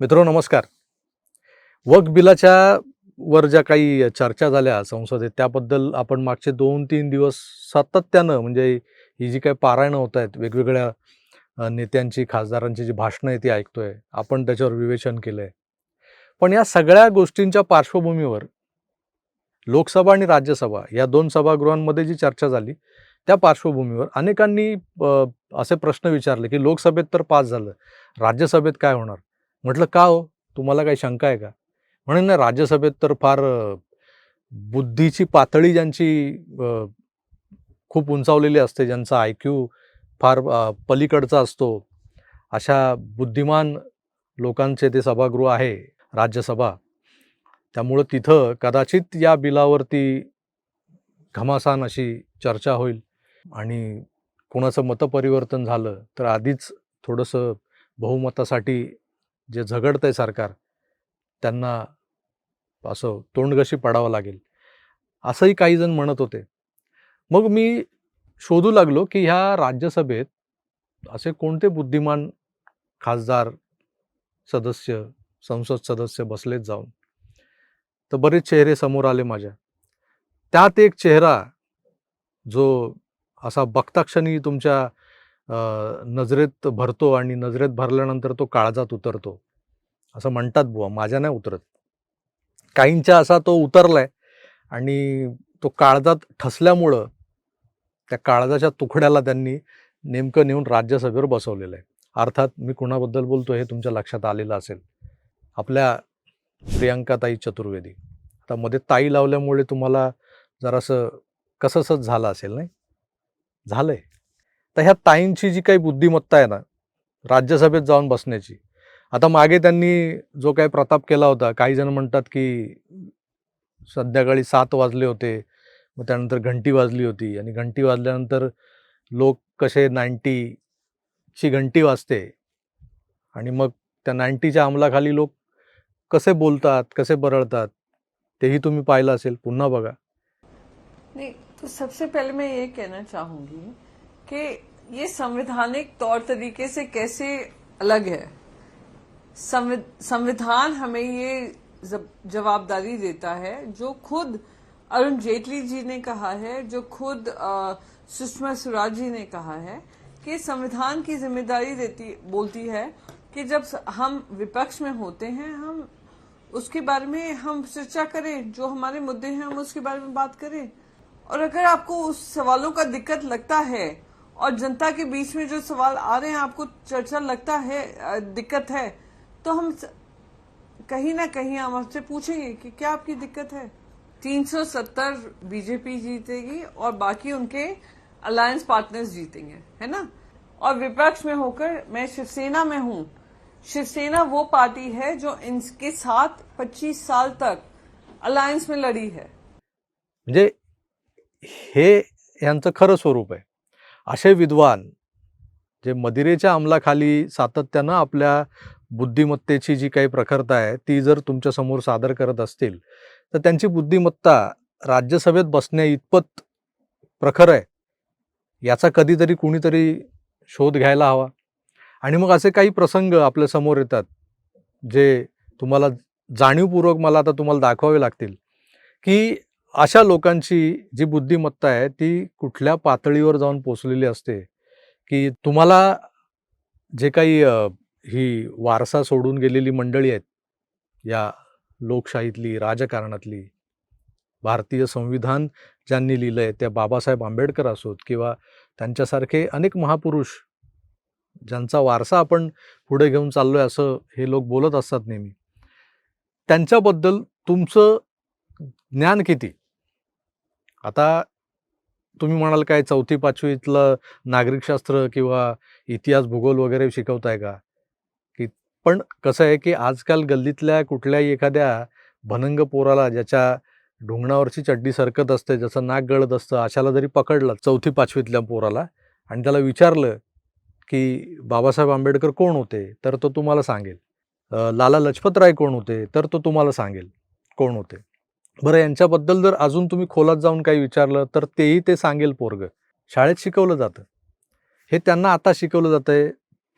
मित्र नमस्कार. वक बिलाच्या वर ज्या काही चर्चा झाल्या संसदेत त्याबद्दल आपण मागचे दोन तीन दिवस सातत्यानं म्हणजे ही जी काही पारायणं होत आहेत वेगवेगळ्या नेत्यांची खासदारांची जी भाषणं आहे ती ऐकतोय. आपण त्याच्यावर विवेचन केलं आहे पण या सगळ्या गोष्टींच्या पार्श्वभूमीवर लोकसभा आणि राज्यसभा या दोन सभागृहांमध्ये जी चर्चा झाली त्या पार्श्वभूमीवर अनेकांनी असे प्रश्न विचारले की लोकसभेत तर पास झालं. राज्यसभेत काय होणार? म्हटलं का हो? तुम्हाला काही शंका आहे का? म्हणून ना राज्यसभेत तर फार बुद्धीची पातळी ज्यांची खूप उंचावलेली असते ज्यांचा आय क्यू फार पलीकडचा असतो अशा बुद्धिमान लोकांचे ते सभागृह आहे राज्यसभा. त्यामुळं तिथं कदाचित या बिलावरती घमासान अशी चर्चा होईल आणि कोणाचं मतपरिवर्तन झालं तर आधीच थोडंसं बहुमतासाठी जे झगडतंय सरकार त्यांना असं तोंडगशी पडावं लागेल. असंही काही जण म्हणत होते. मग मी शोधू लागलो की ह्या राज्यसभेत असे कोणते बुद्धिमान खासदार सदस्य संसद सदस्य बसलेत जाऊन? तर बरेच चेहरे समोर आले माझ्या. त्यात एक चेहरा जो असा बघताक्षणी तुमच्या नजरेत भरतो आणि नजरेत भरल्यानंतर तो काळजात उतरतो. असं म्हणतात बुवा माझ्या नाही उतरत. काहींच्या असा तो उतरलाय आणि तो काळजात ठसल्यामुळं त्या काळजाच्या तुकड्याला त्यांनी नेमकं नेऊन राज्यसभेवर बसवलेलं आहे. अर्थात मी कुणाबद्दल बोलतो हे तुमच्या लक्षात आलेलं असेल. आपल्या प्रियांकाताई चतुर्वेदी. आता मध्ये ताई लावल्यामुळे तुम्हाला जरासं कसंसंच झालं असेल नाही? झालं आहे तर ह्या ताईंची जी काही बुद्धिमत्ता आहे ना राज्यसभेत जाऊन बसण्याची. आता मागे त्यांनी जो काही प्रताप केला होता काही जण म्हणतात की संध्याकाळी सात वाजले होते मग त्यानंतर घंटी वाजली होती आणि घंटी वाजल्यानंतर लोक कसे नाईन्टीची घंटी वाजते आणि मग त्या नाईन्टीच्या अंमलाखाली लोक कसे बोलतात कसे बरळतात तेही तुम्ही पाहिलं असेल पुन्हा बघा. नहीं तो सबसे पहले मैं ये कहना चाहूंगी कि ये संवैधानिक तौर तरीके से कैसे अलग है? संविधान हमें ये जवाबदारी देता है, जो खुद अरुण जेटली जी ने कहा है, जो खुद सुषमा स्वराज जी ने कहा है, कि संविधान की ज़िम्मेदारी देती, बोलती है कि जब हम विपक्ष में होते हैं, हम उसके बारे में हम चर्चा करें, जो हमारे मुद्दे हैं हम उसके बारे में बात करें। और अगर आपको उस सवालों का दिक्कत लगता है और जनता के बीच में जो सवाल आ रहे हैं, आपको चर्चा लगता है दिक्कत है तो हम कहीं ना कहीं हम आपसे पूछेंगे कि क्या आपकी दिक्कत है? 370 बीजेपी जीतेगी और बाकी उनके अलायंस पार्टनर्स जीतेंगे, है ना? और विपक्ष में होकर मैं शिवसेना में हूँ। शिवसेना वो पार्टी है जो इनके साथ 25 साल तक अलायंस में लड़ी है। म्हणजे हे यांचं खरं स्वरूप आहे असे विद्वान जे मदिरेच्या अंमलाखाली सातत्यानं आपल्या बुद्धिमत्तेची जी काही प्रखरता आहे ती जर तुमच्यासमोर सादर करत असतील तर त्यांची बुद्धिमत्ता राज्यसभेत बसण्या इतपत प्रखर आहे याचा कधीतरी कुणीतरी शोध घ्यायला हवा. आणि मग असे काही प्रसंग आपल्यासमोर येतात जे तुम्हाला जाणीवपूर्वक मला आता तुम्हाला दाखवावे लागतील की अशा लोकांची जी बुद्धिमत्ता आहे ती कुठल्या पातळीवर जाऊन पोचलेली असते? की तुम्हाला जे काही ही वारसा सोडून गेलेली मंडळी आहेत या लोकशाहीतली राजकारणातली भारतीय संविधान ज्यांनी लिहिलं आहे त्या बाबासाहेब आंबेडकर असोत किंवा त्यांच्यासारखे अनेक महापुरुष ज्यांचा वारसा आपण पुढे घेऊन चाललो आहे असं हे लोक बोलत असतात नेहमी. त्यांच्याबद्दल तुमचं ज्ञान किती? आता तुम्ही म्हणाल काय चौथी पाचवीतलं नागरिकशास्त्र किंवा इतिहास भूगोल वगैरे शिकवताय का? की पण कसं आहे की आजकाल गल्लीतल्या कुठल्याही एखाद्या भनंग पोराला ज्याच्या ढुंगणावरची चड्डी सरकत असते ज्याचं नाक गळत असतं अशाला जरी पकडलं चौथी पाचवीतल्या पोराला आणि त्याला विचारलं की बाबासाहेब आंबेडकर कोण होते तर तो तुम्हाला सांगेल. लाला लजपतराय कोण होते तर तो तुम्हाला सांगेल कोण होते. बरं यांच्याबद्दल जर अजून तुम्ही खोलात जाऊन काही विचारलं तर तेही ते सांगेल पोरग. शाळेत शिकवलं जातं. हे त्यांना आता शिकवलं जातं आहे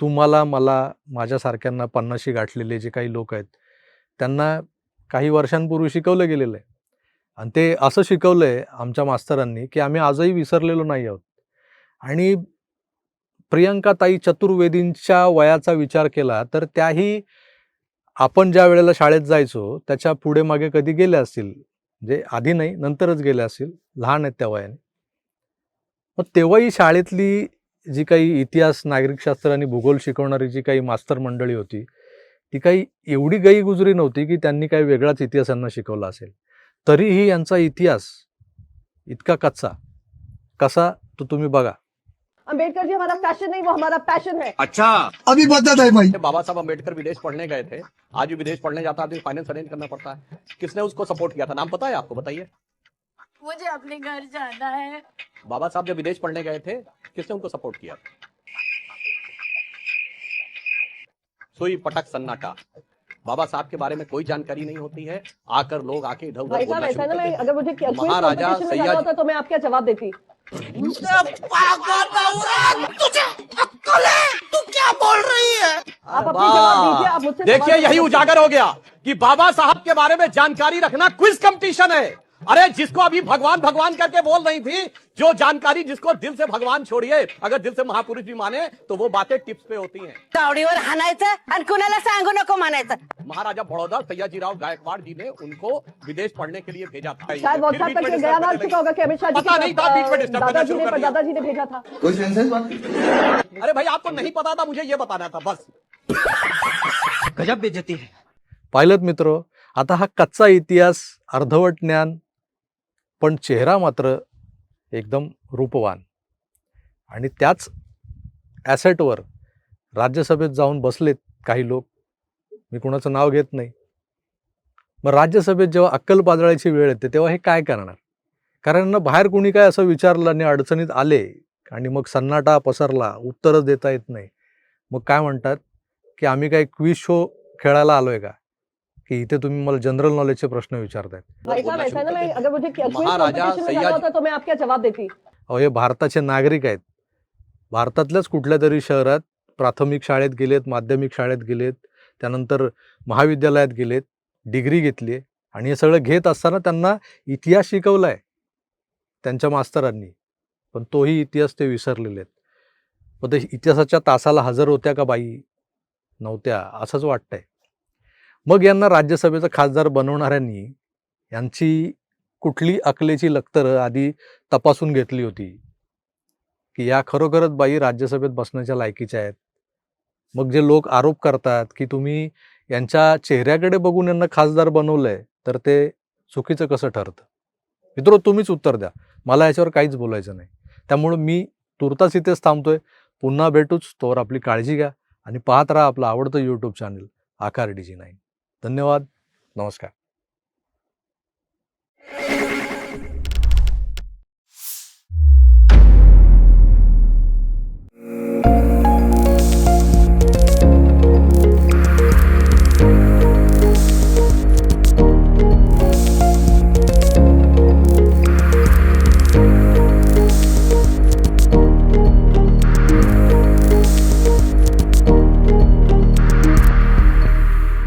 तुम्हाला मला माझ्यासारख्यांना पन्नाशी गाठलेले जे काही लोक आहेत त्यांना काही वर्षांपूर्वी शिकवलं गेलेलं आहे. आणि ते असं शिकवलं आहे आमच्या मास्तरांनी की आम्ही आजही विसरलेलो नाही आहोत. आणि प्रियंकाताई चतुर्वेदींच्या वयाचा विचार केला तर त्याही आपण ज्या वेळेला शाळेत जायचो त्याच्या पुढे मागे कधी गेल्या असतील? म्हणजे आधी नाही नंतरच गेले असतील? लहान आहेत त्या वयाने. मग तेव्हाही शाळेतली जी काही इतिहास नागरिकशास्त्र आणि भूगोल शिकवणारी जी काही मास्तर मंडळी होती ती काही एवढी गईगुजरी नव्हती की त्यांनी काही वेगळाच इतिहास यांना शिकवला असेल. तरीही यांचा इतिहास इतका कच्चा कसा तो तुम्ही बघा. अंबेडकर जी हमारा फ़ैशन नहीं वो हमारा पैशन है। अच्छा। अभी बदत है भाई। बाबा साहब अंबेडकर विदेश पढ़ने गए थे। आज भी विदेश पढ़ने जाता है फाइनेंस अरेंज करना पड़ता है। किसने उसको सपोर्ट किया था? नाम पता है आपको? बताइए। मुझे अपने घर जाना है। बाबा साहब जब विदेश पढ़ने गए थे किसने उनको सपोर्ट किया? सुई पटक सन्नाटा। बाबा साहब के बारे में कोई जानकारी नहीं होती है। आकर लोग आके इधर उधर शुरू है ना मैं करते हैं। अगर मुझे क्या बोल रही है तो देखिए, यही उजागर हो गया कि बाबा साहब के बारे में जानकारी रखना क्विज कंपटीशन है। अरे जिसको अभी भगवान भगवान करके बोल रही थी जो जानकारी जिसको दिल से भगवान छोड़िए अगर दिल से महापुरुष भी माने तो वो बातें टिप्स पे होती हैं। तावडीवर हाणायचं आणि कुणाला सांगू नको म्हणायचं. महाराजा बड़ौदा सयाजीराव गायकवाड़ जी ने उनको विदेश पढ़ने के लिए भेजा था। शायद व्हाट्सएप बीच में करके गया नाम चुका होगा कि अमित शाह जी पता नहीं था, बीच में के करना शुरू कर दिया। दादाजी ने भेजा था। कोई सेंसेस बात अरे भाई आपको नहीं पता था मुझे ये बताना था बस। गजब बेइज्जती है। पाहिलं मित्र आता हा कच्चा इतिहास अर्धवट ज्ञान पण चेहरा मात्र एकदम रूपवान. आणि त्याच ॲसेटवर राज्यसभेत जाऊन बसलेत काही लोक. मी कुणाचं नाव घेत नाही. मग राज्यसभेत जेव्हा अक्कल पाजळायची वेळ येते तेव्हा हे काय करणार? कारण ना बाहेर कुणी काय असं विचारलं आणि अडचणीत आले आणि मग सन्नाटा पसरला उत्तरच देता येत नाही. मग काय म्हणतात? की आम्ही काय क्विज शो खेळायला आलो आहे का? की इथे तुम्ही मला जनरल नॉलेजचे प्रश्न विचारतायत भाई साहब ऐसा है ना मैं अगर मुझे क्विज महाराजा कंपटीशन में जाना सैयद- होता तो मैं आपका जवाब देती। अहो हे भारताचे नागरिक आहेत. भारतातल्याच कुठल्या तरी शहरात प्राथमिक शाळेत गेलेत माध्यमिक शाळेत गेलेत त्यानंतर महाविद्यालयात गेलेत डिग्री घेतली आहे आणि हे सगळं घेत असताना त्यांना इतिहास शिकवला आहे त्यांच्या मास्तरांनी. पण तोही इतिहास ते विसरलेले आहेत. मग ते इतिहासाच्या तासाला हजर होत्या का बाई? नव्हत्या असंच वाटतंय. मग यांना राज्यसभेचा खासदार बनवणाऱ्यांनी यांची कुठली अकलेची लक्तरं आधी तपासून घेतली होती? की या खरोखरच बाई राज्यसभेत बसण्याच्या लायकीच्या आहेत. मग जे लोक आरोप करतात की तुम्ही यांच्या चेहऱ्याकडे बघून यांना खासदार बनवलंय तर ते चुकीचं कसं ठरतं? मित्र तुम्हीच उत्तर द्या. मला याच्यावर काहीच बोलायचं नाही. त्यामुळं मी तुर्तास इथेच थांबतोय. पुन्हा भेटूच तोवर आपली काळजी घ्या आणि पाहत राहा आपलं आवडतं YouTube channel Aakar D G nine धन्यवाद. नमस्कार.